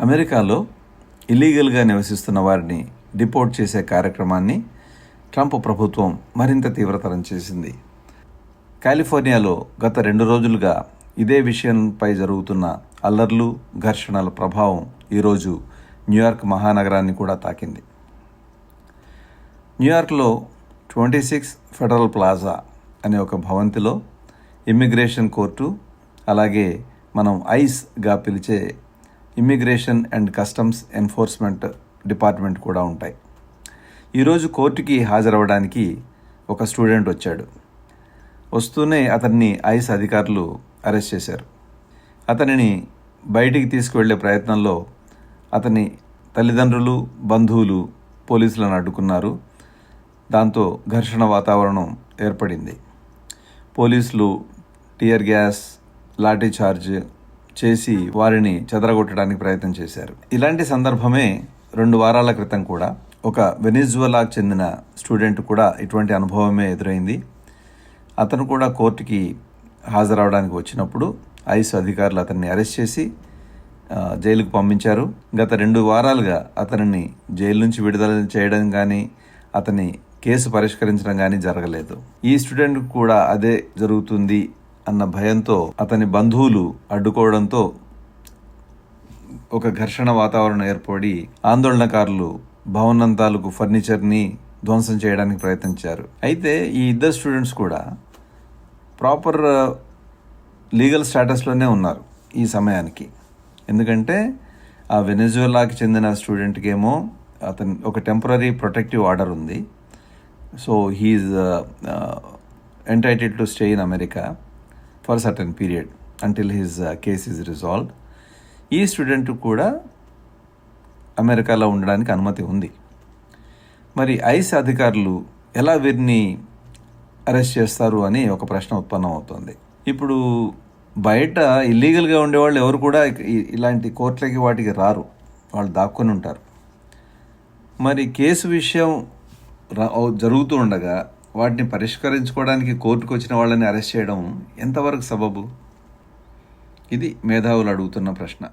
అమెరికాలో ఇల్లీగల్గా నివసిస్తున్న వారిని డిపోర్ట్ చేసే కార్యక్రమాన్ని ట్రంప్ ప్రభుత్వం మరింత తీవ్రతరం చేసింది. కాలిఫోర్నియాలో గత రెండు రోజులుగా ఇదే విషయంపై జరుగుతున్న అల్లర్లు ఘర్షణల ప్రభావం ఈరోజు న్యూయార్క్ మహానగరాన్ని కూడా తాకింది. న్యూయార్క్లో ట్వంటీ సిక్స్ ఫెడరల్ ప్లాజా అనే ఒక భవంతిలో ఇమ్మిగ్రేషన్ కోర్టు అలాగే మనం ఐస్గా పిలిచే immigration and customs enforcement department కూడా ఉంటాయి. ఈరోజు కోర్టుకి హాజరవ్వడానికి ఒక స్టూడెంట్ వచ్చాడు. వస్తూనే అతన్ని ఐస్ అధికారులు అరెస్ట్ చేశారు. అతనిని బయటికి తీసుకువెళ్ళే ప్రయత్నంలో అతని తల్లిదండ్రులు బంధువులు పోలీసులను అడ్డుకున్నారు. దాంతో ఘర్షణ వాతావరణం ఏర్పడింది. పోలీసులు టియర్ గ్యాస్ లాఠీ చార్జ్ చేసి వారిని చెదరగొట్టడానికి ప్రయత్నం చేశారు. ఇలాంటి సందర్భమే రెండు వారాల క్రితం కూడా ఒక వెనిజువలాకు చెందిన స్టూడెంట్ కూడా ఇటువంటి అనుభవమే ఎదురైంది. అతను కూడా కోర్టుకి హాజరవడానికి వచ్చినప్పుడు ఐస్ అధికారులు అతన్ని అరెస్ట్ చేసి జైలుకు పంపించారు. గత రెండు వారాలుగా అతనిని జైలు నుంచి విడుదల చేయడం కానీ అతని కేసు పరిష్కరించడం కానీ జరగలేదు. ఈ స్టూడెంట్ కూడా అదే జరుగుతుంది అన్న భయంతో అతని బంధువులు అడ్డుకోవడంతో ఒక ఘర్షణ వాతావరణం ఏర్పడి ఆందోళనకారులు భవనం తాలూకు ఫర్నిచర్ని ధ్వంసం చేయడానికి ప్రయత్నించారు. అయితే ఈ ఇద్దరు స్టూడెంట్స్ కూడా ప్రాపర్ లీగల్ స్టేటస్లోనే ఉన్నారు ఈ సమయానికి. ఎందుకంటే ఆ వెనజువలాకి చెందిన స్టూడెంట్కి ఏమో అతని ఒక టెంపరీ ప్రొటెక్టివ్ ఆర్డర్ ఉంది. So he's entitled to stay in America. For certain period until his case is resolved ఈ స్టూడెంట్ కూడా అమెరికాలో ఉండడానికి అనుమతి ఉంది. మరి ఐస్ అధికారులు ఎలా వీరిని అరెస్ట్ చేస్తారు అని ఒక ప్రశ్న ఉత్పన్నం అవుతుంది ఇప్పుడు బయట ఇల్లీగల్గా ఉండేవాళ్ళు ఎవరు కూడా ఇలాంటి కోర్టులకి వాటికి రారు. వాళ్ళు దాక్కుని ఉంటారు. మరి కేసు విషయం జరుగుతూ ఉండగా వాటిని పరిష్కరించుకోవడానికి కోర్టుకు వచ్చిన వాళ్ళని అరెస్ట్ చేయడం ఎంతవరకు సబబు? ఇది మేధావులు అడుగుతున్న ప్రశ్న.